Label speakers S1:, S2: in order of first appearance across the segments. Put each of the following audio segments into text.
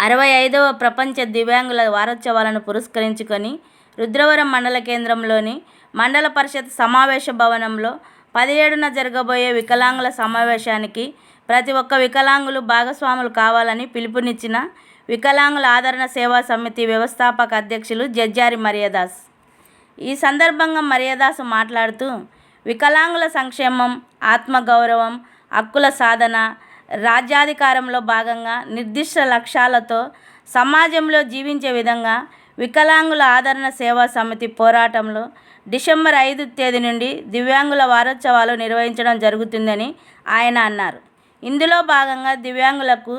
S1: అరవై ఐదవ ప్రపంచ దివ్యాంగుల వారోత్సవాలను పురస్కరించుకొని రుద్రవరం మండల కేంద్రంలోని మండల పరిషత్ సమావేశ భవనంలో పదిహేడున జరగబోయే వికలాంగుల సమావేశానికి ప్రతి ఒక్క వికలాంగులు భాగస్వాములు కావాలని పిలుపునిచ్చిన వికలాంగుల ఆదరణ సేవా సమితి వ్యవస్థాపక అధ్యక్షులు జడ్జారి మరియదాస్. ఈ సందర్భంగా మరియదాసు మాట్లాడుతూ వికలాంగుల సంక్షేమం ఆత్మగౌరవం హక్కుల సాధన రాజ్యాధికారంలో భాగంగా నిర్దిష్ట లక్ష్యాలతో సమాజంలో జీవించే విధంగా వికలాంగుల ఆదరణ సేవా సమితి పోరాటంలో డిసెంబర్ ఐదు తేదీ నుండి దివ్యాంగుల వారోత్సవాలు నిర్వహించడం జరుగుతుందని ఆయన అన్నారు. ఇందులో భాగంగా దివ్యాంగులకు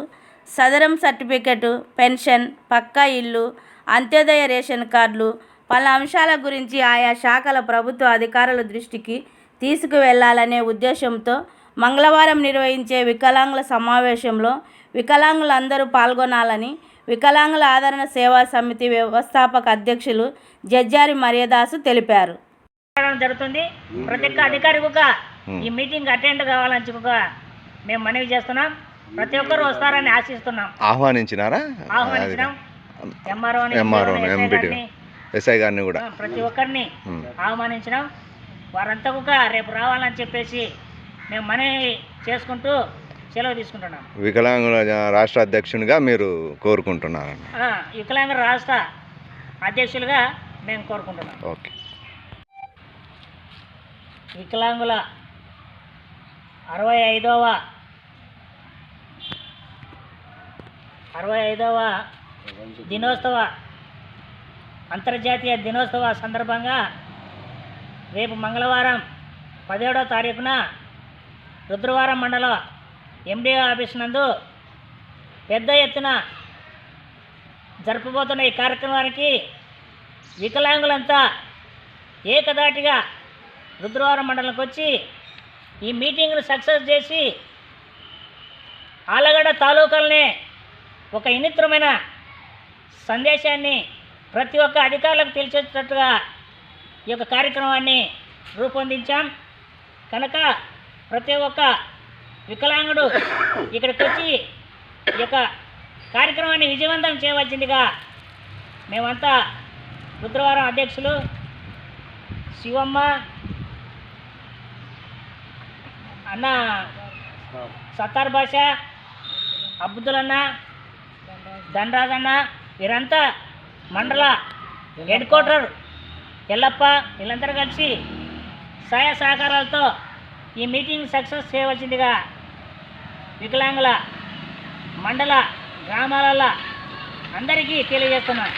S1: సదరం సర్టిఫికెటు పెన్షన్ పక్కా ఇల్లు అంత్యోదయ రేషన్ కార్డులు పలు అంశాల గురించి ఆయా శాఖల ప్రభుత్వ అధికారుల దృష్టికి తీసుకువెళ్ళాలనే ఉద్దేశంతో మంగళవారం నిర్వహించే వికలాంగుల సమావేశంలో వికలాంగులందరూ పాల్గొనాలని వికలాంగుల ఆదరణ సేవా సమితి వ్యవస్థాపక అధ్యక్షులు జడ్జారి మరియదాసు తెలిపారు.
S2: జరుగుతుంది. ప్రతి ఒక్క అధికారి కూడా ఈ మీటింగ్ అటెండ్ కావాలని కూడా మేము మనవి చేస్తున్నాం. ప్రతి ఒక్కరు వస్తారని ఆశిస్తున్నాం.
S3: ఆహ్వానించినారా?
S2: ఆహ్వానించినాం. MRO
S3: MPT. ఎస్ఐ గారిని. కూడా.
S2: ప్రతి ఒక్కరిని. ఆహ్వానించినాం. వారంతా కూడా రేపు రావాలని చెప్పేసి మేము మనవి చేసుకుంటూ సెలవు తీసుకుంటున్నాం.
S3: వికలాంగుల రాష్ట్ర అధ్యక్షునిగా మీరు కోరుకుంటున్నారు
S2: ఆ, వికలాంగ రాష్ట్ర అధ్యక్షులుగా మేము కోరుకుంటున్నాం.
S3: ఓకే.
S2: వికలాంగుల అరవై ఐదవ అరవై ఐదవ దినోత్సవ అంతర్జాతీయ దినోత్సవ సందర్భంగా రేపు మంగళవారం పదిహేడవ తారీఖున రుద్రవరం మండల ఎండిఓ ఆఫీస్ నందు పెద్ద ఎత్తున జరపబోతున్న ఈ కార్యక్రమానికి వికలాంగులంతా ఏకదాటిగా రుద్రవరం మండలంకి వచ్చి ఈ మీటింగ్ను సక్సెస్ చేసి ఆలగడ్డ తాలూకాలనే ఒక ఇనిత్రమైన సందేశాన్ని ప్రతి ఒక్క అధికారులకు తెలిసేటట్టుగా ఈ యొక్క కార్యక్రమాన్ని రూపొందించాం. కనుక ప్రతి ఒక్క వికలాంగుడు ఇక్కడికి వచ్చి ఈ యొక్క కార్యక్రమాన్ని విజయవంతం చేయవలసిందిగా మేమంతా రుద్రవారం అధ్యక్షులు శివమ్మ అన్న సత్తార్ భాష అబ్దుల్ అన్న వీరంతా మండల హెడ్ క్వార్టర్ ఎల్లప్ప వీళ్ళందరూ కలిసి సహాయ సహకారాలతో ఈ మీటింగ్ సక్సెస్ చేయవలసిందిగా వికలాంగుల మండల గ్రామాలలో అందరికీ తెలియజేస్తున్నాను.